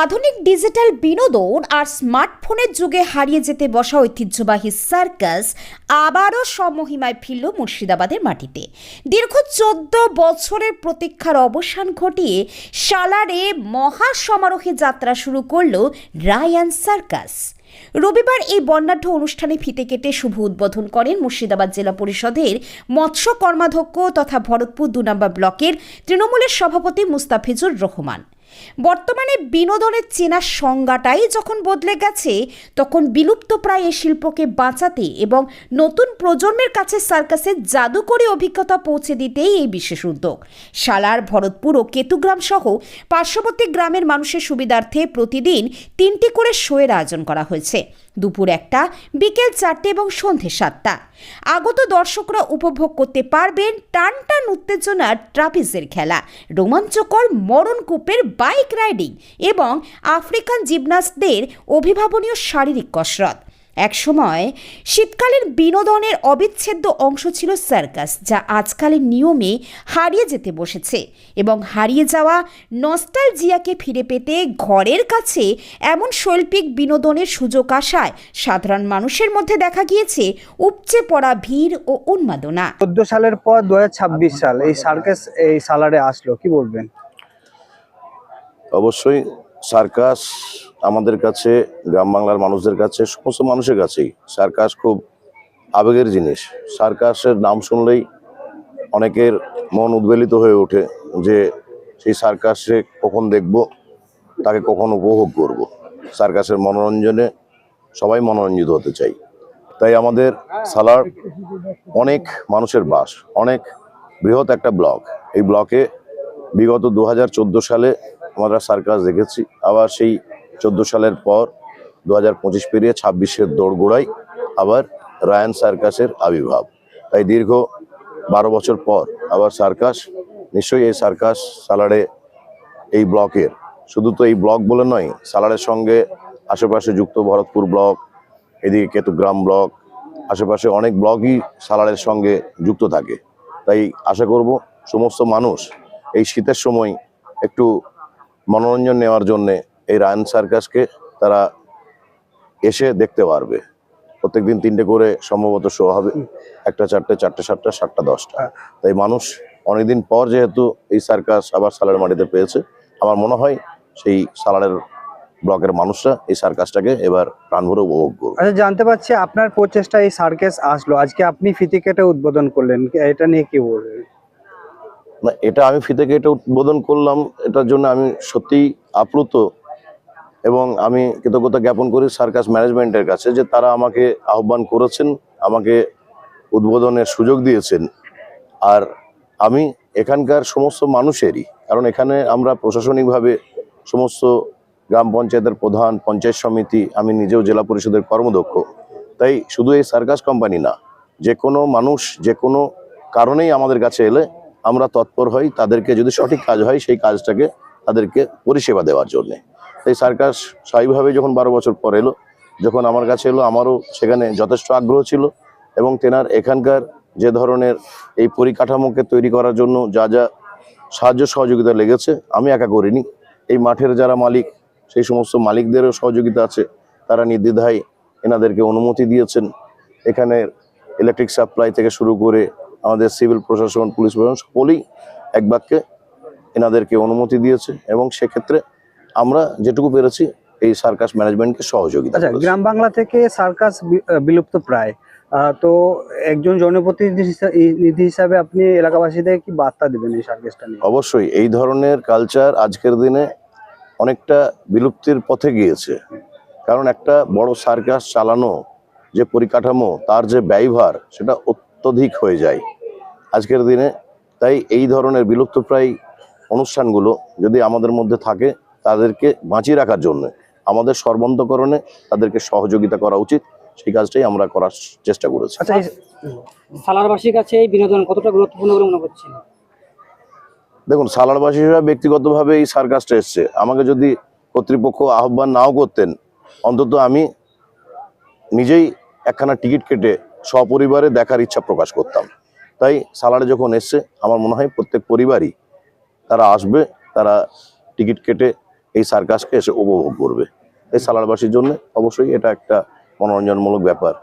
আধুনিক ডিজিটাল বিনোদন আর স্মার্টফোনের যুগে হারিয়ে যেতে বসা ঐতিহ্যবাহী সার্কাস আবারও সমহিমায় ফিরল মুর্শিদাবাদের মাটিতে। দীর্ঘ চোদ্দ বছরের প্রতীক্ষার অবসান ঘটিয়ে সালারে মহা সমারোহে যাত্রা শুরু করল রায়ান সার্কাস রবিবার এই বর্ণাঢ্য অনুষ্ঠানে ফিতে কেটে শুভ উদ্বোধন করেন মুর্শিদাবাদ জেলা পরিষদের মৎস্য কর্মাধ্যক্ষ তথা ভরতপুর দু নম্বর ব্লকের তৃণমূলের সভাপতি মুস্তাফিজুর রহমান। বর্তমানে বিনোদনের চেনা সংজ্ঞাটাই যখন বদলে গেছে, তখন বিলুপ্তপ্রায় এই শিল্পকে বাঁচাতে এবং নতুন প্রজন্মের কাছে সার্কাসের জাদুকরী অভিজ্ঞতা পৌঁছে দিতেই এই বিশেষ উদ্যোগ। শালার ভরতপুর ও কেতুগ্রাম সহ পার্শ্ববর্তী গ্রামের মানুষের সুবিধার্থে প্রতিদিন তিনটি করে শোয়ের আয়োজন করা হয়েছে। দুপুর একটা, বিকেল চারটে এবং সন্ধে সাতটা। আগত দর্শকরা উপভোগ করতে পারবেন টান টান উত্তেজনার ট্রাপিজের খেলা, রোমাঞ্চকর মরণকূপের বাইক রাইডিং এবং আফ্রিকান জিমনাস্টদের অভিভাবনীয় শারীরিক কসরত। একসময় শীতকালীন বিনোদনের অবিচ্ছেদ্য অংশ ছিল সার্কাস, যা আজকালের নিয়মে হারিয়ে যেতে বসেছে এবং হারিয়ে যাওয়া নস্টালজিয়াকে ফিরে পেতে ঘরের কাছে এমন শৈল্পিক বিনোদনের সুযোগ আসায় সাধারণ মানুষের মধ্যে দেখা গিয়েছে উপচে পড়া ভিড় ও উন্মাদনা। চোদ্দ সালের পর দু সাল এই সার্কাস এই সালারে আসলো, কি বলবেন? অবশ্যই সার্কাস আমাদের কাছে, গ্রাম বাংলার মানুষদের কাছে, সমস্ত মানুষের কাছেই। সার্কাস খুব আবেগের জিনিস। সার্কাসের নাম শুনলেই অনেকের মন উদ্বেলিত হয়ে ওঠে যে সেই সার্কাসে কখন দেখব, তাকে কখন উপভোগ করব। সার্কাসের মনোরঞ্জনে সবাই মনোরঞ্জিত হতে চাই। তাই আমাদের সালার অনেক মানুষের বাস, অনেক বৃহৎ একটা ব্লক। এই ব্লকে বিগত দু হাজার চোদ্দ সালে আমরা সার্কাস দেখেছি। আবার সেই চোদ্দ সালের পর দু হাজার পঁচিশ পেরিয়ে ছাব্বিশের দৌড়গোড়ায় আবার রায়ান সার্কাসের আবির্ভাব। তাই দীর্ঘ বারো বছর পর আবার সার্কাস, নিশ্চয়ই এই সার্কাস সালারে এই ব্লকের। শুধু তো এই ব্লক বলে নয় সালারের সঙ্গে আশেপাশে যুক্ত ভরতপুর ব্লক, এদিকে কেতুগ্রাম ব্লক, আশেপাশে অনেক ব্লকই সালারের সঙ্গে যুক্ত থাকে। তাই আশা করব সমস্ত মানুষ এই শীতের সময় একটু মনোরঞ্জন নেওয়ার জন্যে এই রায়ন সার্কাসকে তারা এসে দেখতে পারবে। প্রত্যেক দিন তিনটে করে সম্ভবত শো হবে। একটা চারটে চারটে, সাতটা সাতটা, দশটা। তাই মানুষ অনেকদিন পর যেহেতু এই সার্কাস আবার সালার মাটিতে পেয়েছে, আমার মনে হয় সেই সালারের ব্লকের মানুষরা এই সার্কাসটাকে এবার প্রাণভরে উপভোগ করবে। আচ্ছা জানতে পারছি আপনার প্রচেষ্টা এই সার্কাস আসলো। আজকে আপনি ফিতে কেটে উদ্বোধন করলেন। এটা নিয়ে কি বলবেন? না, এটা আমি ফিতে কেটে উদ্বোধন করলাম, এটার জন্য আমি সত্যিই আপ্লুত এবং আমি কৃতজ্ঞতা জ্ঞাপন করি সার্কাস ম্যানেজমেন্টের কাছে যে তারা আমাকে আহ্বান করেছেন, আমাকে উদ্বোধনের সুযোগ দিয়েছেন। আর আমি এখানকার সমস্ত মানুষেরই, কারণ এখানে আমরা প্রশাসনিকভাবে সমস্ত গ্রাম পঞ্চায়েতের প্রধান, পঞ্চায়েত সমিতি, আমি নিজেও জেলা পরিষদের কর্মদক্ষ। তাই শুধু এই সার্কাস কোম্পানি না, যে কোনো মানুষ, যে কোনো কারণেই আমাদের কাছে এলে আমরা তৎপর হই, তাদেরকে যদি সঠিক কাজ হয়, সেই কাজটাকে তাদেরকে পরিষেবা দেওয়ার জন্যে। তাই সার্কাস স্বাভাবিকভাবে যখন বারো বছর পর এলো, যখন আমার কাছে এলো, আমারও সেখানে যথেষ্ট আগ্রহ ছিল এবং তেনার এখানকার যে ধরনের এই পরিকাঠামোকে তৈরি করার জন্য যা যা সাহায্য সহযোগিতা লেগেছে, আমি একা করিনি। এই মাঠের যারা মালিক, সেই সমস্ত মালিকদেরও সহযোগিতা আছে। তারা নির্দ্বিধায় এনাদেরকে অনুমতি দিয়েছেন। এখানের ইলেকট্রিক সাপ্লাই থেকে শুরু করে আমাদের সিভিল প্রশাসন পুলিশ প্রশাসন সকলেই এক বাক্যে এনাদেরকে অনুমতি দিয়েছে এবং সেক্ষেত্রে আমরা যেটুকু পেরেছি এই সার্কাস ম্যানেজমেন্টকে সহযোগিতা আচ্ছা গ্রাম বাংলা থেকে সার্কাস বিলুপ্ত প্রায়। তো একজন জনপ্রতিনিধি হিসা- নিধি হিসাবে আপনি এলাকাবাসীদের কি বার্তা দেবেন এই সার্কাসটা নিয়ে? অবশ্যই এই ধরনের কালচার আজকের দিনে অনেকটা বিলুপ্তির পথে গিয়েছে। কারণ একটা বড় সার্কাস চালানো যে পরিকাঠামো তার যে ব্যয়ভার সেটা অত্যধিক হয়ে যায়। আজকের দিনে। তাই এই ধরনের বিলুপ্তপ্রায় অনুষ্ঠানগুলো যদি আমাদের মধ্যে থাকে তাদেরকে বাঁচিয়ে রাখার জন্য আমাদের সর্বান্তকরণে তাদেরকে সহযোগিতা করা উচিত। সেই কাজটাই আমরা করার চেষ্টা করেছি। আচ্ছা সালারবাসীর কাছে এই বিনোদন কতটা গুরুত্বপূর্ণ বলে মনে করছেন? দেখুন সালারবাসীরা ব্যক্তিগতভাবে এই সার্কাসটা এসছে। আমাকে যদি কর্তৃপক্ষ আহ্বান নাও করতেন অন্তত আমি নিজেই একখানা টিকিট কেটে সপরিবারে দেখার ইচ্ছা প্রকাশ করতাম। তাই সালারে যখন এসছে, আমার মনে হয় প্রত্যেক পরিবারই তারা আসবে, তারা টিকিট কেটে এই সার্কাসকে এসে উপভোগ করবে। এই সালারবাসীর জন্য অবশ্যই এটা একটা মনোরঞ্জনমূলক ব্যাপার।